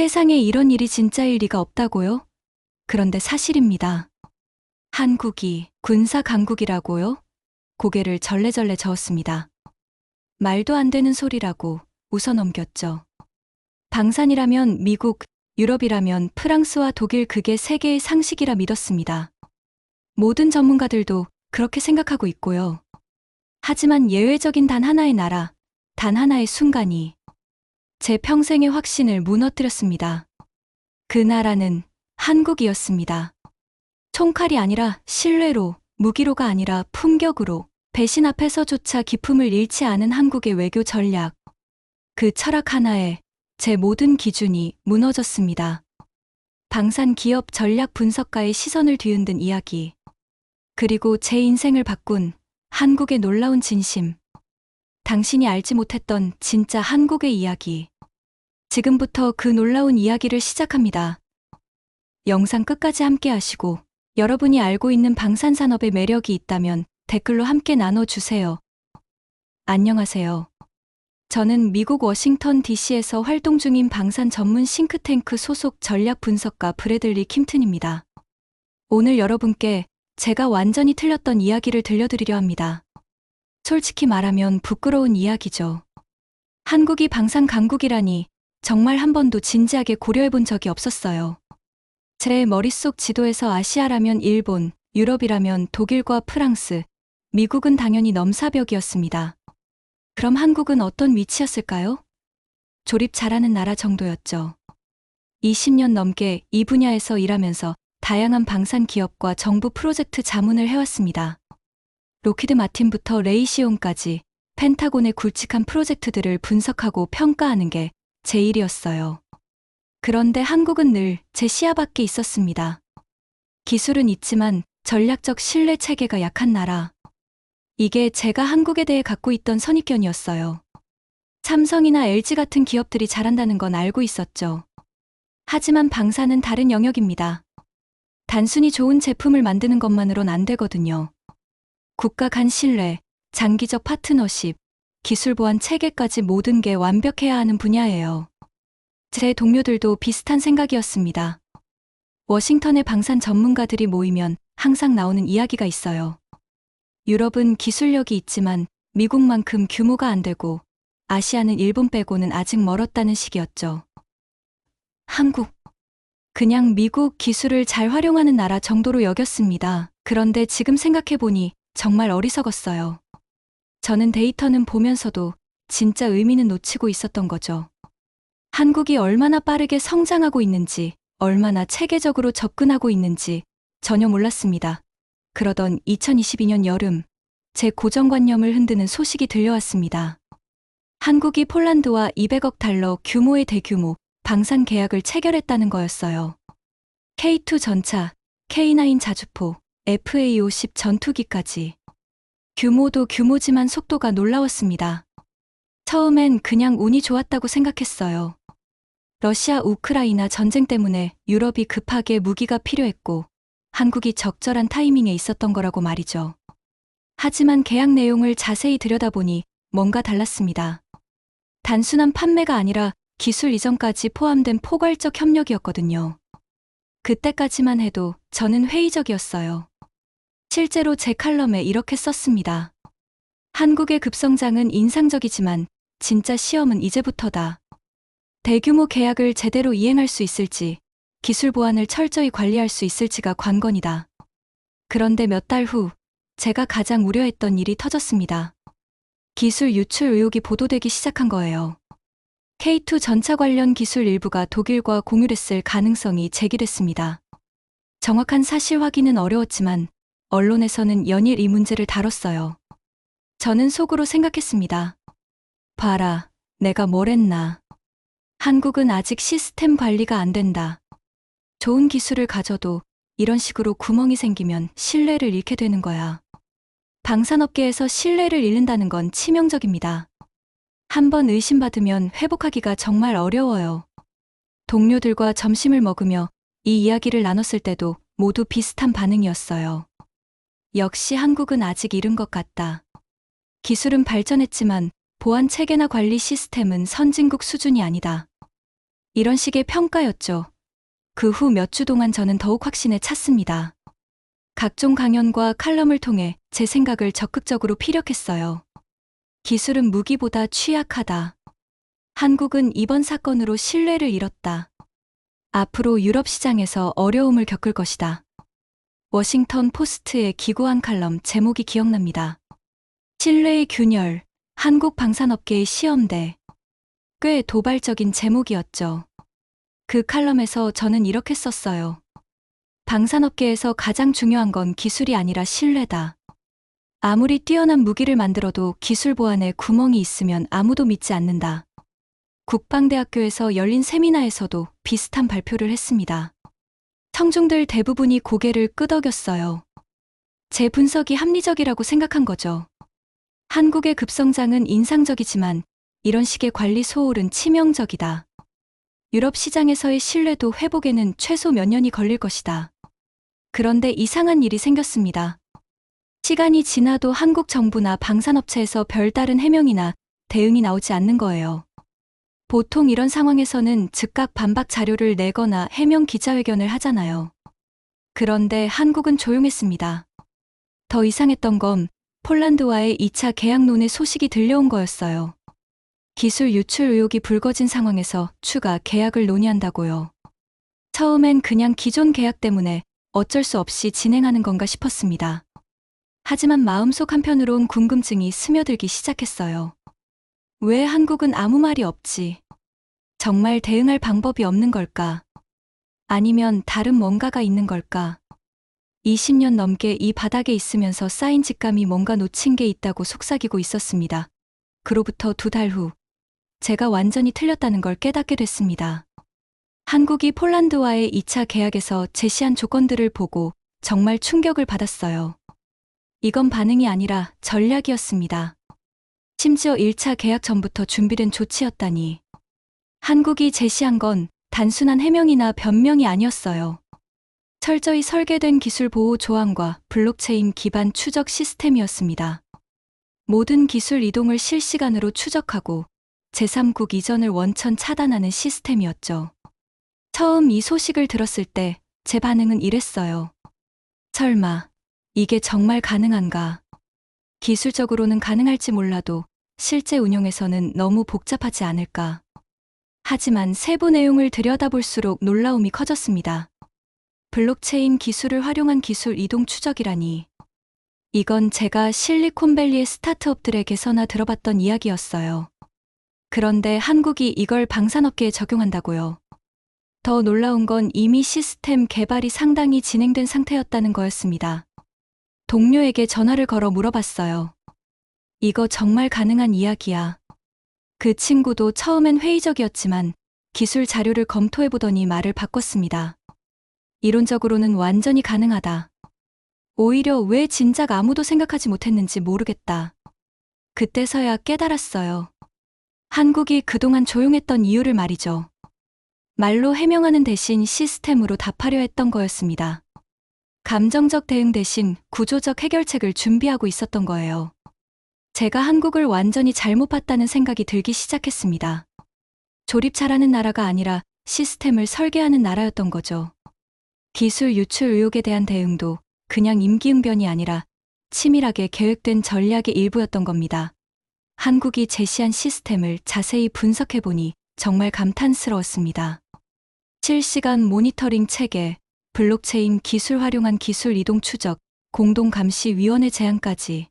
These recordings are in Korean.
세상에 이런 일이 진짜일 리가 없다고요? 그런데 사실입니다. 한국이 군사 강국이라고요? 고개를 절레절레 저었습니다. 말도 안 되는 소리라고 웃어 넘겼죠. 방산이라면 미국, 유럽이라면 프랑스와 독일 그게 세계의 상식이라 믿었습니다. 모든 전문가들도 그렇게 생각하고 있고요. 하지만 예외적인 단 하나의 나라, 단 하나의 순간이 제 평생의 확신을 무너뜨렸습니다. 그 나라는 한국이었습니다. 총칼이 아니라 신뢰로, 무기로가 아니라 품격으로, 배신 앞에서조차 기품을 잃지 않은 한국의 외교 전략. 그 철학 하나에 제 모든 기준이 무너졌습니다. 방산 기업 전략 분석가의 시선을 뒤흔든 이야기. 그리고 제 인생을 바꾼 한국의 놀라운 진심. 당신이 알지 못했던 진짜 한국의 이야기. 지금부터 그 놀라운 이야기를 시작합니다. 영상 끝까지 함께 하시고 여러분이 알고 있는 방산산업의 매력이 있다면 댓글로 함께 나눠주세요. 안녕하세요. 저는 미국 워싱턴 DC에서 활동 중인 방산 전문 싱크탱크 소속 전략 분석가 브래들리 킴튼입니다. 오늘 여러분께 제가 완전히 틀렸던 이야기를 들려드리려 합니다. 솔직히 말하면 부끄러운 이야기죠. 한국이 방산 강국이라니 정말 한 번도 진지하게 고려해 본 적이 없었어요. 제 머릿속 지도에서 아시아라면 일본, 유럽이라면 독일과 프랑스, 미국은 당연히 넘사벽이었습니다. 그럼 한국은 어떤 위치였을까요? 조립 잘하는 나라 정도였죠. 20년 넘게 이 분야에서 일하면서 다양한 방산 기업과 정부 프로젝트 자문을 해왔습니다. 로키드 마틴부터 레이시온까지 펜타곤의 굵직한 프로젝트들을 분석하고 평가하는 게 제 일이었어요. 그런데 한국은 늘 제 시야 밖에 있었습니다. 기술은 있지만 전략적 신뢰 체계가 약한 나라. 이게 제가 한국에 대해 갖고 있던 선입견이었어요. 삼성이나 LG 같은 기업들이 잘한다는 건 알고 있었죠. 하지만 방사는 다른 영역입니다. 단순히 좋은 제품을 만드는 것만으론 안 되거든요. 국가 간 신뢰, 장기적 파트너십, 기술 보안 체계까지 모든 게 완벽해야 하는 분야예요. 제 동료들도 비슷한 생각이었습니다. 워싱턴의 방산 전문가들이 모이면 항상 나오는 이야기가 있어요. 유럽은 기술력이 있지만 미국만큼 규모가 안 되고 아시아는 일본 빼고는 아직 멀었다는 식이었죠. 한국. 그냥 미국 기술을 잘 활용하는 나라 정도로 여겼습니다. 그런데 지금 생각해보니 정말 어리석었어요. 저는 데이터는 보면서도 진짜 의미는 놓치고 있었던 거죠. 한국이 얼마나 빠르게 성장하고 있는지, 얼마나 체계적으로 접근하고 있는지 전혀 몰랐습니다. 그러던 2022년 여름, 제 고정관념을 흔드는 소식이 들려왔습니다. 한국이 폴란드와 200억 달러 규모의 대규모 방산 계약을 체결했다는 거였어요. K2 전차, K9 자주포, FA50 전투기까지. 규모도 규모지만 속도가 놀라웠습니다. 처음엔 그냥 운이 좋았다고 생각했어요. 러시아 우크라이나 전쟁 때문에 유럽이 급하게 무기가 필요했고 한국이 적절한 타이밍에 있었던 거라고 말이죠. 하지만 계약 내용을 자세히 들여다보니 뭔가 달랐습니다. 단순한 판매가 아니라 기술 이전까지 포함된 포괄적 협력이었거든요. 그때까지만 해도 저는 회의적이었어요. 실제로 제 칼럼에 이렇게 썼습니다. 한국의 급성장은 인상적이지만 진짜 시험은 이제부터다. 대규모 계약을 제대로 이행할 수 있을지, 기술 보안을 철저히 관리할 수 있을지가 관건이다. 그런데 몇 달 후, 제가 가장 우려했던 일이 터졌습니다. 기술 유출 의혹이 보도되기 시작한 거예요. K2 전차 관련 기술 일부가 독일과 공유됐을 가능성이 제기됐습니다. 정확한 사실 확인은 어려웠지만 언론에서는 연일 이 문제를 다뤘어요. 저는 속으로 생각했습니다. 봐라, 내가 뭘 했나. 한국은 아직 시스템 관리가 안 된다. 좋은 기술을 가져도 이런 식으로 구멍이 생기면 신뢰를 잃게 되는 거야. 방산업계에서 신뢰를 잃는다는 건 치명적입니다. 한번 의심받으면 회복하기가 정말 어려워요. 동료들과 점심을 먹으며 이 이야기를 나눴을 때도 모두 비슷한 반응이었어요. 역시 한국은 아직 이른 것 같다. 기술은 발전했지만 보안 체계나 관리 시스템은 선진국 수준이 아니다. 이런 식의 평가였죠. 그 후 몇 주 동안 저는 더욱 확신에 찼습니다. 각종 강연과 칼럼을 통해 제 생각을 적극적으로 피력했어요. 기술은 무기보다 취약하다. 한국은 이번 사건으로 신뢰를 잃었다. 앞으로 유럽 시장에서 어려움을 겪을 것이다. 워싱턴 포스트의 기고한 칼럼 제목이 기억납니다. 신뢰의 균열, 한국 방산업계의 시험대. 꽤 도발적인 제목이었죠. 그 칼럼에서 저는 이렇게 썼어요. 방산업계에서 가장 중요한 건 기술이 아니라 신뢰다. 아무리 뛰어난 무기를 만들어도 기술 보안에 구멍이 있으면 아무도 믿지 않는다. 국방대학교에서 열린 세미나에서도 비슷한 발표를 했습니다. 청중들 대부분이 고개를 끄덕였어요. 제 분석이 합리적이라고 생각한 거죠. 한국의 급성장은 인상적이지만 이런 식의 관리 소홀은 치명적이다. 유럽 시장에서의 신뢰도 회복에는 최소 몇 년이 걸릴 것이다. 그런데 이상한 일이 생겼습니다. 시간이 지나도 한국 정부나 방산업체에서 별다른 해명이나 대응이 나오지 않는 거예요. 보통 이런 상황에서는 즉각 반박 자료를 내거나 해명 기자회견을 하잖아요. 그런데 한국은 조용했습니다. 더 이상했던 건 폴란드와의 2차 계약론의 소식이 들려온 거였어요. 기술 유출 의혹이 불거진 상황에서 추가 계약을 논의한다고요. 처음엔 그냥 기존 계약 때문에 어쩔 수 없이 진행하는 건가 싶었습니다. 하지만 마음속 한편으론 궁금증이 스며들기 시작했어요. 왜 한국은 아무 말이 없지? 정말 대응할 방법이 없는 걸까? 아니면 다른 뭔가가 있는 걸까? 20년 넘게 이 바닥에 있으면서 쌓인 직감이 뭔가 놓친 게 있다고 속삭이고 있었습니다. 그로부터 두 달 후, 제가 완전히 틀렸다는 걸 깨닫게 됐습니다. 한국이 폴란드와의 2차 계약에서 제시한 조건들을 보고 정말 충격을 받았어요. 이건 반응이 아니라 전략이었습니다. 심지어 1차 계약 전부터 준비된 조치였다니. 한국이 제시한 건 단순한 해명이나 변명이 아니었어요. 철저히 설계된 기술 보호 조항과 블록체인 기반 추적 시스템이었습니다. 모든 기술 이동을 실시간으로 추적하고 제3국 이전을 원천 차단하는 시스템이었죠. 처음 이 소식을 들었을 때 제 반응은 이랬어요. 설마, 이게 정말 가능한가? 기술적으로는 가능할지 몰라도 실제 운용에서는 너무 복잡하지 않을까? 하지만 세부 내용을 들여다볼수록 놀라움이 커졌습니다. 블록체인 기술을 활용한 기술 이동 추적이라니. 이건 제가 실리콘밸리의 스타트업들에게서나 들어봤던 이야기였어요. 그런데 한국이 이걸 방산업계에 적용한다고요. 더 놀라운 건 이미 시스템 개발이 상당히 진행된 상태였다는 거였습니다. 동료에게 전화를 걸어 물어봤어요. 이거 정말 가능한 이야기야. 그 친구도 처음엔 회의적이었지만 기술 자료를 검토해보더니 말을 바꿨습니다. 이론적으로는 완전히 가능하다. 오히려 왜 진작 아무도 생각하지 못했는지 모르겠다. 그때서야 깨달았어요. 한국이 그동안 조용했던 이유를 말이죠. 말로 해명하는 대신 시스템으로 답하려 했던 거였습니다. 감정적 대응 대신 구조적 해결책을 준비하고 있었던 거예요. 제가 한국을 완전히 잘못 봤다는 생각이 들기 시작했습니다. 조립 잘하는 나라가 아니라 시스템을 설계하는 나라였던 거죠. 기술 유출 의혹에 대한 대응도 그냥 임기응변이 아니라 치밀하게 계획된 전략의 일부였던 겁니다. 한국이 제시한 시스템을 자세히 분석해보니 정말 감탄스러웠습니다. 실시간 모니터링 체계, 블록체인 기술 활용한 기술 이동 추적, 공동감시위원회 제안까지.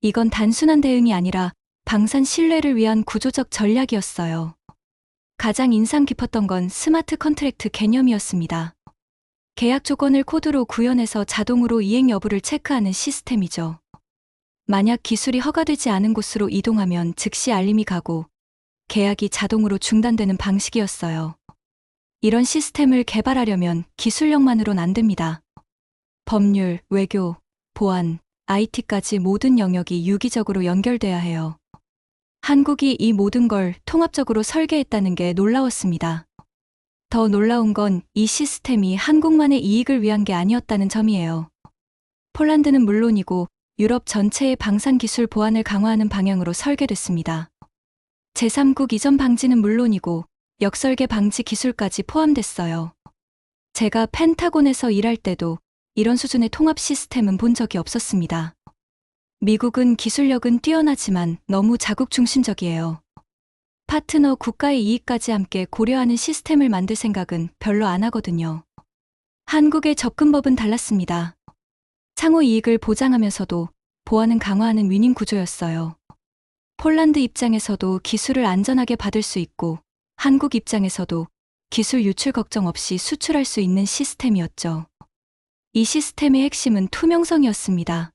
이건 단순한 대응이 아니라 방산 신뢰를 위한 구조적 전략이었어요. 가장 인상 깊었던 건 스마트 컨트랙트 개념이었습니다. 계약 조건을 코드로 구현해서 자동으로 이행 여부를 체크하는 시스템이죠. 만약 기술이 허가되지 않은 곳으로 이동하면 즉시 알림이 가고 계약이 자동으로 중단되는 방식이었어요. 이런 시스템을 개발하려면 기술력만으론 안 됩니다. 법률, 외교, 보안, IT까지 모든 영역이 유기적으로 연결돼야 해요. 한국이 이 모든 걸 통합적으로 설계했다는 게 놀라웠습니다. 더 놀라운 건 이 시스템이 한국만의 이익을 위한 게 아니었다는 점이에요. 폴란드는 물론이고 유럽 전체의 방산 기술 보안을 강화하는 방향으로 설계됐습니다. 제3국 이전 방지는 물론이고 역설계 방지 기술까지 포함됐어요. 제가 펜타곤에서 일할 때도 이런 수준의 통합 시스템은 본 적이 없었습니다. 미국은 기술력은 뛰어나지만 너무 자국 중심적이에요. 파트너 국가의 이익까지 함께 고려하는 시스템을 만들 생각은 별로 안 하거든요. 한국의 접근법은 달랐습니다. 상호 이익을 보장하면서도 보안은 강화하는 위닝 구조였어요. 폴란드 입장에서도 기술을 안전하게 받을 수 있고 한국 입장에서도 기술 유출 걱정 없이 수출할 수 있는 시스템이었죠. 이 시스템의 핵심은 투명성이었습니다.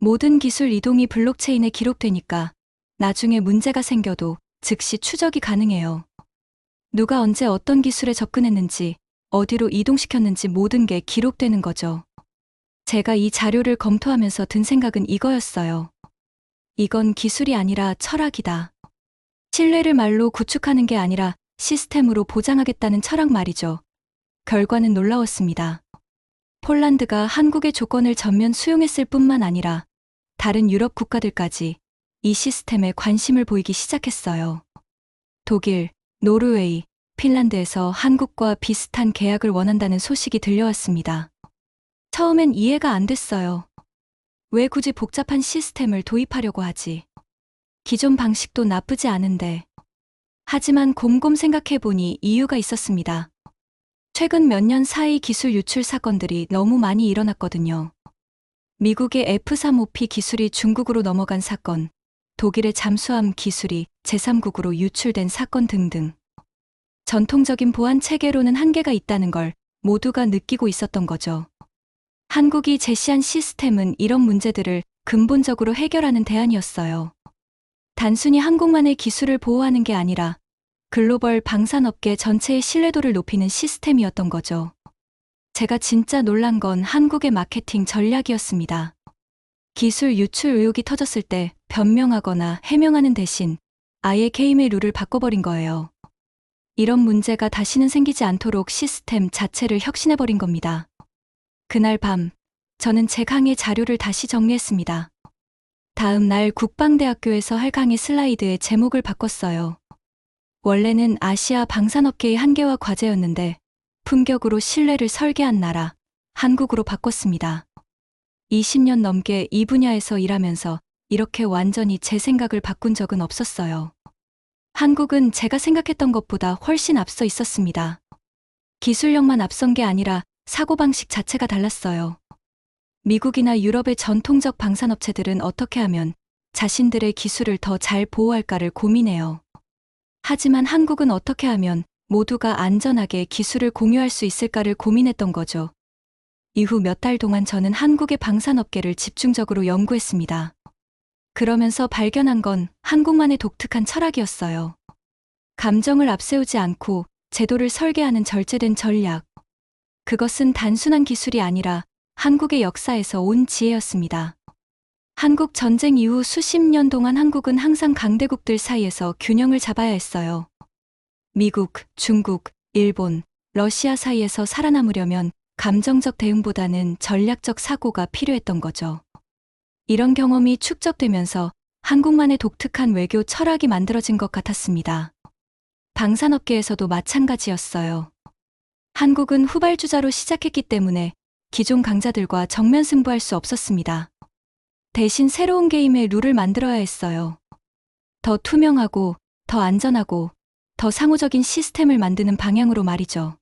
모든 기술 이동이 블록체인에 기록되니까 나중에 문제가 생겨도 즉시 추적이 가능해요. 누가 언제 어떤 기술에 접근했는지, 어디로 이동시켰는지 모든 게 기록되는 거죠. 제가 이 자료를 검토하면서 든 생각은 이거였어요. 이건 기술이 아니라 철학이다. 신뢰를 말로 구축하는 게 아니라 시스템으로 보장하겠다는 철학 말이죠. 결과는 놀라웠습니다. 폴란드가 한국의 조건을 전면 수용했을 뿐만 아니라 다른 유럽 국가들까지 이 시스템에 관심을 보이기 시작했어요. 독일, 노르웨이, 핀란드에서 한국과 비슷한 계약을 원한다는 소식이 들려왔습니다. 처음엔 이해가 안 됐어요. 왜 굳이 복잡한 시스템을 도입하려고 하지? 기존 방식도 나쁘지 않은데. 하지만 곰곰 생각해보니 이유가 있었습니다. 최근 몇 년 사이 기술 유출 사건들이 너무 많이 일어났거든요. 미국의 F-35P 기술이 중국으로 넘어간 사건, 독일의 잠수함 기술이 제3국으로 유출된 사건 등등. 전통적인 보안 체계로는 한계가 있다는 걸 모두가 느끼고 있었던 거죠. 한국이 제시한 시스템은 이런 문제들을 근본적으로 해결하는 대안이었어요. 단순히 한국만의 기술을 보호하는 게 아니라 글로벌 방산업계 전체의 신뢰도를 높이는 시스템이었던 거죠. 제가 진짜 놀란 건 한국의 마케팅 전략이었습니다. 기술 유출 의혹이 터졌을 때 변명하거나 해명하는 대신 아예 게임의 룰을 바꿔버린 거예요. 이런 문제가 다시는 생기지 않도록 시스템 자체를 혁신해버린 겁니다. 그날 밤, 저는 제 강의 자료를 다시 정리했습니다. 다음 날 국방대학교에서 할 강의 슬라이드에 제목을 바꿨어요. 원래는 아시아 방산업계의 한계와 과제였는데 품격으로 신뢰를 설계한 나라, 한국으로 바꿨습니다. 20년 넘게 이 분야에서 일하면서 이렇게 완전히 제 생각을 바꾼 적은 없었어요. 한국은 제가 생각했던 것보다 훨씬 앞서 있었습니다. 기술력만 앞선 게 아니라 사고방식 자체가 달랐어요. 미국이나 유럽의 전통적 방산업체들은 어떻게 하면 자신들의 기술을 더 잘 보호할까를 고민해요. 하지만 한국은 어떻게 하면 모두가 안전하게 기술을 공유할 수 있을까를 고민했던 거죠. 이후 몇 달 동안 저는 한국의 방산업계를 집중적으로 연구했습니다. 그러면서 발견한 건 한국만의 독특한 철학이었어요. 감정을 앞세우지 않고 제도를 설계하는 절제된 전략. 그것은 단순한 기술이 아니라 한국의 역사에서 온 지혜였습니다. 한국 전쟁 이후 수십 년 동안 한국은 항상 강대국들 사이에서 균형을 잡아야 했어요. 미국, 중국, 일본, 러시아 사이에서 살아남으려면 감정적 대응보다는 전략적 사고가 필요했던 거죠. 이런 경험이 축적되면서 한국만의 독특한 외교 철학이 만들어진 것 같았습니다. 방산업계에서도 마찬가지였어요. 한국은 후발주자로 시작했기 때문에 기존 강자들과 정면 승부할 수 없었습니다. 대신 새로운 게임의 룰을 만들어야 했어요. 더 투명하고, 더 안전하고, 더 상호적인 시스템을 만드는 방향으로 말이죠.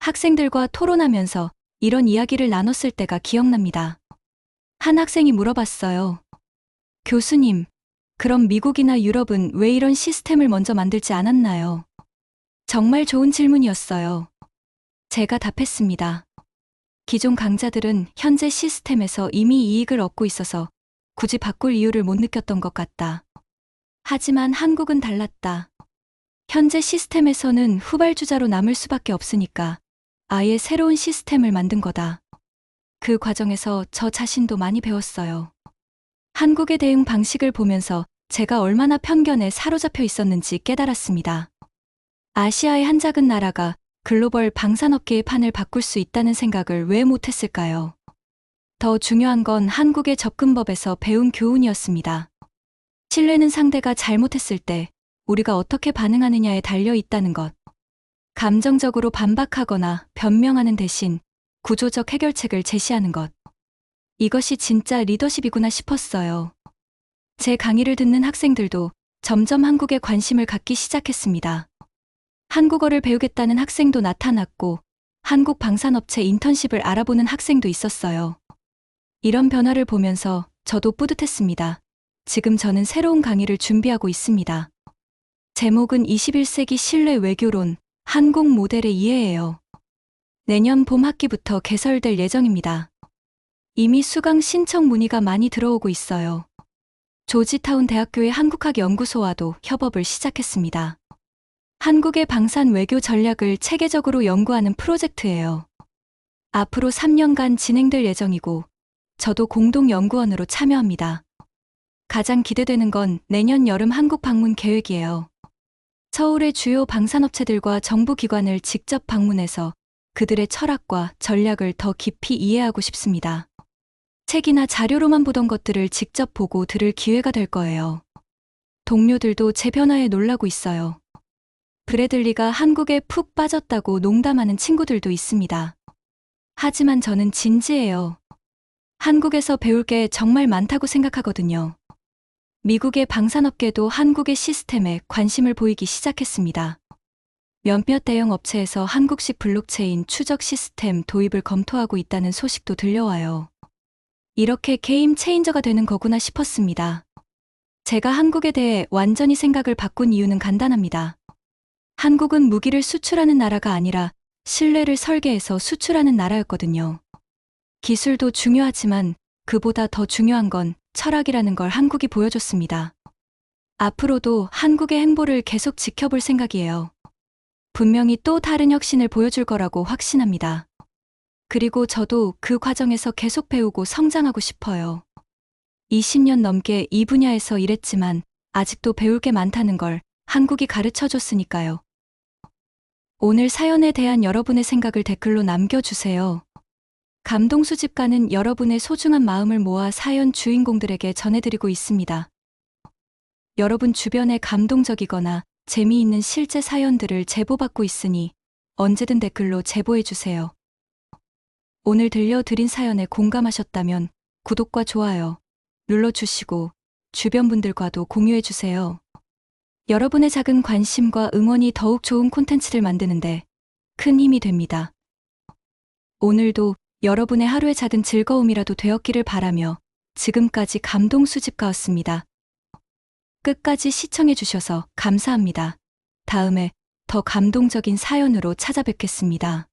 학생들과 토론하면서 이런 이야기를 나눴을 때가 기억납니다. 한 학생이 물어봤어요. 교수님, 그럼 미국이나 유럽은 왜 이런 시스템을 먼저 만들지 않았나요? 정말 좋은 질문이었어요. 제가 답했습니다. 기존 강자들은 현재 시스템에서 이미 이익을 얻고 있어서 굳이 바꿀 이유를 못 느꼈던 것 같다. 하지만 한국은 달랐다. 현재 시스템에서는 후발주자로 남을 수밖에 없으니까 아예 새로운 시스템을 만든 거다. 그 과정에서 저 자신도 많이 배웠어요. 한국의 대응 방식을 보면서 제가 얼마나 편견에 사로잡혀 있었는지 깨달았습니다. 아시아의 한 작은 나라가 글로벌 방산업계의 판을 바꿀 수 있다는 생각을 왜 못했을까요? 더 중요한 건 한국의 접근법에서 배운 교훈이었습니다. 신뢰는 상대가 잘못했을 때 우리가 어떻게 반응하느냐에 달려 있다는 것. 감정적으로 반박하거나 변명하는 대신 구조적 해결책을 제시하는 것. 이것이 진짜 리더십이구나 싶었어요. 제 강의를 듣는 학생들도 점점 한국에 관심을 갖기 시작했습니다. 한국어를 배우겠다는 학생도 나타났고, 한국 방산업체 인턴십을 알아보는 학생도 있었어요. 이런 변화를 보면서 저도 뿌듯했습니다. 지금 저는 새로운 강의를 준비하고 있습니다. 제목은 21세기 신뢰 외교론, 한국 모델의 이해예요. 내년 봄 학기부터 개설될 예정입니다. 이미 수강 신청 문의가 많이 들어오고 있어요. 조지타운 대학교의 한국학 연구소와도 협업을 시작했습니다. 한국의 방산 외교 전략을 체계적으로 연구하는 프로젝트예요. 앞으로 3년간 진행될 예정이고, 저도 공동 연구원으로 참여합니다. 가장 기대되는 건 내년 여름 한국 방문 계획이에요. 서울의 주요 방산업체들과 정부 기관을 직접 방문해서 그들의 철학과 전략을 더 깊이 이해하고 싶습니다. 책이나 자료로만 보던 것들을 직접 보고 들을 기회가 될 거예요. 동료들도 제 변화에 놀라고 있어요. 브래들리가 한국에 푹 빠졌다고 농담하는 친구들도 있습니다. 하지만 저는 진지해요. 한국에서 배울 게 정말 많다고 생각하거든요. 미국의 방산업계도 한국의 시스템에 관심을 보이기 시작했습니다. 몇몇 대형 업체에서 한국식 블록체인 추적 시스템 도입을 검토하고 있다는 소식도 들려와요. 이렇게 게임 체인저가 되는 거구나 싶었습니다. 제가 한국에 대해 완전히 생각을 바꾼 이유는 간단합니다. 한국은 무기를 수출하는 나라가 아니라 신뢰를 설계해서 수출하는 나라였거든요. 기술도 중요하지만 그보다 더 중요한 건 철학이라는 걸 한국이 보여줬습니다. 앞으로도 한국의 행보를 계속 지켜볼 생각이에요. 분명히 또 다른 혁신을 보여줄 거라고 확신합니다. 그리고 저도 그 과정에서 계속 배우고 성장하고 싶어요. 20년 넘게 이 분야에서 일했지만 아직도 배울 게 많다는 걸 한국이 가르쳐 줬으니까요. 오늘 사연에 대한 여러분의 생각을 댓글로 남겨주세요. 감동 수집가는 여러분의 소중한 마음을 모아 사연 주인공들에게 전해드리고 있습니다. 여러분 주변에 감동적이거나 재미있는 실제 사연들을 제보받고 있으니 언제든 댓글로 제보해주세요. 오늘 들려드린 사연에 공감하셨다면 구독과 좋아요 눌러주시고 주변 분들과도 공유해주세요. 여러분의 작은 관심과 응원이 더욱 좋은 콘텐츠를 만드는데 큰 힘이 됩니다. 오늘도 여러분의 하루의 작은 즐거움이라도 되었기를 바라며 지금까지 감동 수집가였습니다. 끝까지 시청해주셔서 감사합니다. 다음에 더 감동적인 사연으로 찾아뵙겠습니다.